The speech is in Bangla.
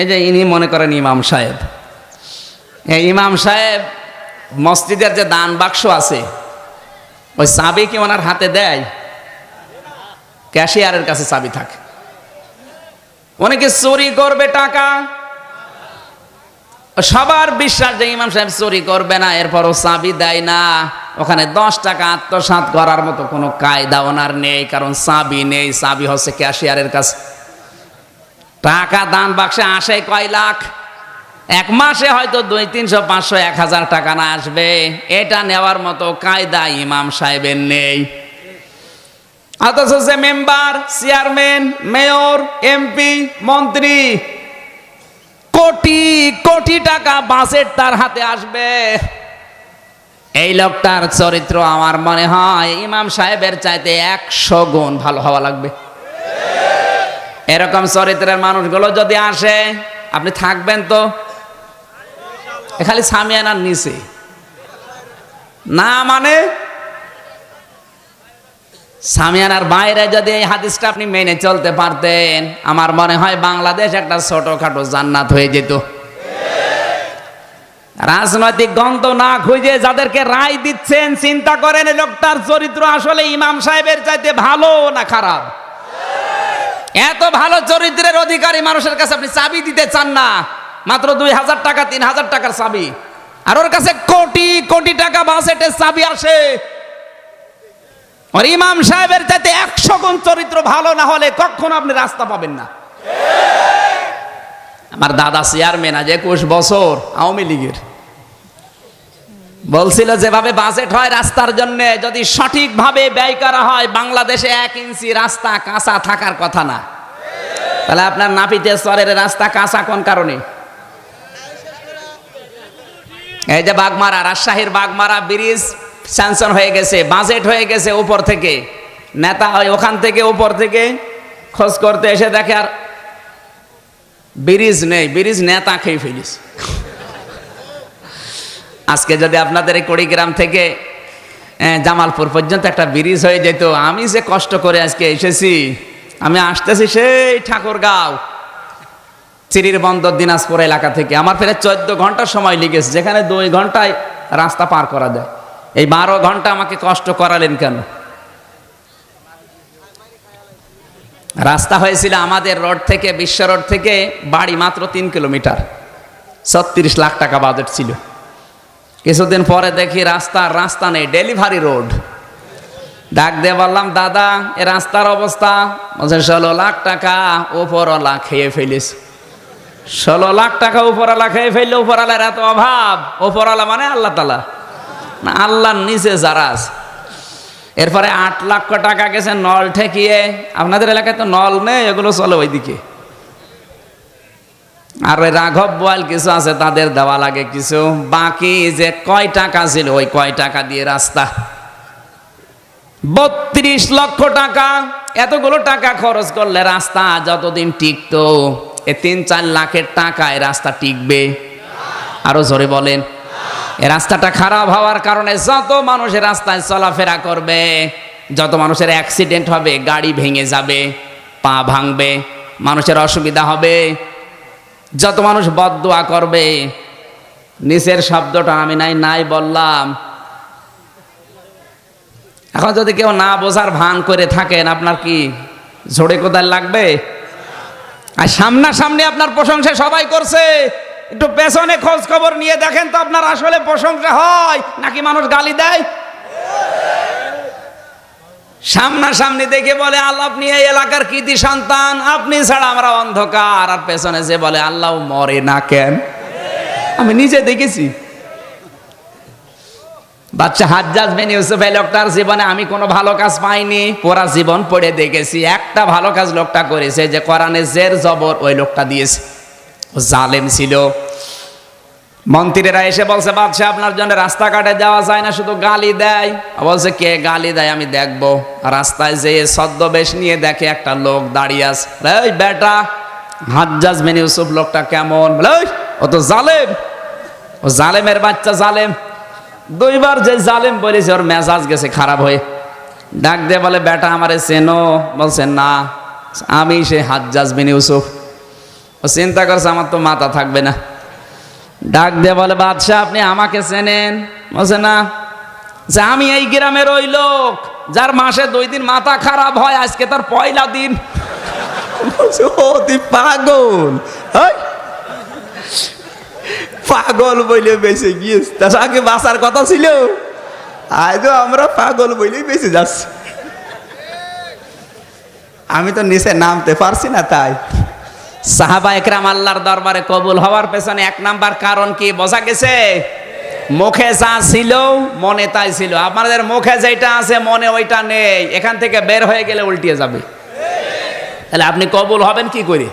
এই যে ইনি মনে করেন ইমাম সাহেব। এই ইমাম সাহেব মসজিদের যে দান বাক্স আছে, ওই চাবি কি ওনার হাতে দেয়? ক্যাশিয়ারের কাছে চাবি থাকে। অনেকে চুরি করবে টাকা? সবার বিশ্বাস যে ইমাম সাহেব চুরি করবে না, এরপরও চাবি দেয় না। ওখানে দশ টাকা আত্মসাৎ করার মতো কোনো কায়দা ওনার নেই, কারণ চাবি নেই। চাবি হচ্ছে ক্যাশিয়ারের কাছে। টাকা দান বাক্সে আসে কয় লাখ? এক মাসে হয়তো দুই, তিনশো, পাঁচশো, এক হাজার টাকা না আসবে। এটা নেওয়ার মতো কায়দা ইমাম সাহেবের নেই। অথচ যে মেম্বার, চেয়ারম্যান, মেয়র, এমপি, মন্ত্রী, কোটি কোটি টাকা বাসের তার হাতে আসবে। এই লোকটার চরিত্র আমার মনে হয় ইমাম সাহেবের চাইতে একশো গুণ ভালো হওয়া লাগবে। এরকম চরিত্রের মানুষগুলো যদি আসে, আপনি থাকবেন তো? খালি সামিয়ানার নিচে। না মানে? সামিয়ানার বাইরে যদি এই হাদিসটা আপনি মেনে চলতে পারতেন, আমার মনে হয় বাংলাদেশ একটা ছোটখাটো জান্নাত হয়ে যেত। রাজনৈতিক গন্ধ না খুঁজে যাদেরকে রায় দিচ্ছেন, চিন্তা করেন লোকটার চরিত্র আসলে ইমাম সাহেবের চাইতে ভালো না খারাপ? এত ভালো চরিত্রের অধিকারী মানুষের কাছে আপনি চাবি দিতে চান না। মাত্র দুই হাজার টাকা, তিন হাজার টাকার চাবি। আর ওর কাছে কোটি কোটি টাকা বাসেটের চাবি আসে। আর ইমাম সাহেবের চাইতে একশো গুণ চরিত্র ভালো না হলে কখনো আপনি রাস্তা পাবেন না। আমার দাদা চেয়ারম্যান, আজ একুশ বছর আওয়ামী লীগের। বলছিল, যেভাবে বাজেট হয় রাস্তার জন্য, যদি সঠিকভাবে ব্যয় করা হয়, বাংলাদেশে এক ইঞ্চি রাস্তা কাঁচা থাকার কথা না। তাহলে আপনার নাপিতে স্তরের রাস্তা কাঁচা কোন কারণে? এই যে বাগমারা, রাজশাহীর বাগমারা ব্রিজ স্যাংশন হয়ে গেছে বাজেট হয়ে গেছে উপর থেকে। নেতা হয় ওখান থেকে উপর থেকে, খোঁজ করতে এসে দেখে আর ব্রিজ নেই, ব্রিজ নেতা খেয়ে ফেলিস আজকে যদি আপনাদের এই কুড়িগ্রাম থেকে জামালপুর পর্যন্ত একটা ব্রিজ হয়ে যেত, আমি যে কষ্ট করে আজকে এসেছি, আমি আসতেছি সেই ঠাকুরগাঁও, চিরির বন্দর দিনাজপুর এলাকা থেকে। আমার ফেরে চোদ্দ ঘণ্টা সময় লেগেছে, যেখানে দুই ঘন্টায় রাস্তা পার করা যায়। এই বারো ঘণ্টা আমাকে কষ্ট করালেন কেন? রাস্তা হয়েছিল আমাদের রোড থেকে, বিশ্ব রোড থেকে বাড়ি মাত্র তিন কিলোমিটার, ছত্রিশ লাখ টাকা বাজেট ছিল। কিছুদিন পরে দেখি রাস্তার রাস্তা নেই ডেলিভারি রোড ডাক দিয়ে বললাম, দাদা, এ রাস্তার অবস্থা। ষোলো লাখ টাকা উপরওয়ালা খেয়ে ফেলিস। ষোলো লাখ টাকা উপরওয়ালা খেয়ে ফেললে উপরওয়ালার এত অভাব। উপরওয়ালা মানে আল্লাহ তালা না, আল্লাহর নিচে আছে। এরপরে আট লক্ষ টাকা গেছে, নল ঠেকিয়ে। আপনাদের এলাকায় তো নল নেই, এগুলো চলে ওইদিকে। আর ওই রাঘব বয়াল কিছু আছে তাদের দেওয়া লাগে কিছু? বাকি যে কয় টাকা ছিল, ওই কয় টাকা দিয়ে রাস্তা। বত্রিশ লক্ষ টাকা, এতগুলো টাকা খরচ করলে রাস্তা যতদিন টিকতো, এ তিন চার লাখের টাকায় রাস্তা টিকবে। আরও জোরে বলেন। এ রাস্তাটা খারাপ হওয়ার কারণে যত মানুষের রাস্তায় চলাফেরা করবে, যত মানুষের অ্যাক্সিডেন্ট হবে, গাড়ি ভেঙে যাবে, পা ভাঙবে, মানুষের অসুবিধা হবে। যত মানুষ বদদোয়া করবে, নিচের শব্দটা আমি নাই নাই বললাম। এখন যদি কেউ না বোঝার ভান করে থাকেন, আপনার কি ঝোড়ে কোদাল লাগবে? আর সামনাসামনি আপনার প্রশংসা সবাই করছে। একটু পেছনে খোঁজ খবর নিয়ে দেখেন তো আপনার আসলে প্রশংসা হয়, নাকি মানুষ গালি দেয়? সামনাসামনি দেখে বলে, আল্লাহ, আপনি এই এলাকার কৃতি সন্তান। আপনি ছাড়া আমরা অন্ধকার। আর পেছনে যে বলে, আল্লাহ মরে না কেন? আমি নিজে দেখেছি। বাচ্চা হাজ্জাজ বিন ইউসুফ লোকটার জীবনে আমি কোনো ভালো কাজ পাইনি। পুরা জীবন পড়ে দেখেছি। একটা ভালো কাজ লোকটা করেছে যে কোরআনে জের জবর ওই লোকটা দিয়েছে। জালেম ছিল। মন্ত্রীরা এসে বলছে বাদশাহ আপনার জন্য রাস্তাঘাটে যাওয়া যায় না শুধু গালি দেয়। বলছে কে গালি দেয় আমি দেখব। রাস্তায় যেয়ে ছদ্মবেশ নিয়ে দেখে একটা লোক দাঁড়িয়ে আছে। এই বেটা হাজ্জাজ বিন ইউসুফ লোকটা কেমন? "ওই, ও তো জালেম। ও জালেমের বাচ্চা জালেম। দুইবার যে জালেম বলেছে ওর মেজাজ গেছে খারাপ হয়ে। ডাক দিয়ে বলে বেটা আমারে চেনো? বলছে না আমি সে হাজ্জাজ বিন ইউসুফ। ও চিন্তা করছে আমার তো মাথা থাকবে না। ডাক দিয়ে বলে, বাদশাহ, আপনি আমাকে চেনেন? বলছে, না। যে আমি এই গ্রামের ওই লোক, যার মাসে দুই দিন মাথা খারাপ হয়, আজকে তার পয়লা দিন। তুই পাগল। পাগল বইলে বেঁচে গিয়েছ। তার আগে বাঁচার কথা ছিল। আজও আমরা পাগল বইলেই বেঁচে যাচ্ছি। আমি তো নিচে নামতে পারছি না তাই। সাহাবা একরাম আল্লাহর দরবারে কবুল হওয়ার পেছনে এক নাম্বার কারণ কি? বোঝা গেছে? মুখে যা ছিল, মনে তাই ছিল। আপনাদের মুখে যেটা আছে, মনে ওইটা নেই। এখান থেকে বের হয়ে গেলে উল্টিয়ে যাবে। তাহলে আপনি কবুল হবেন কি করে?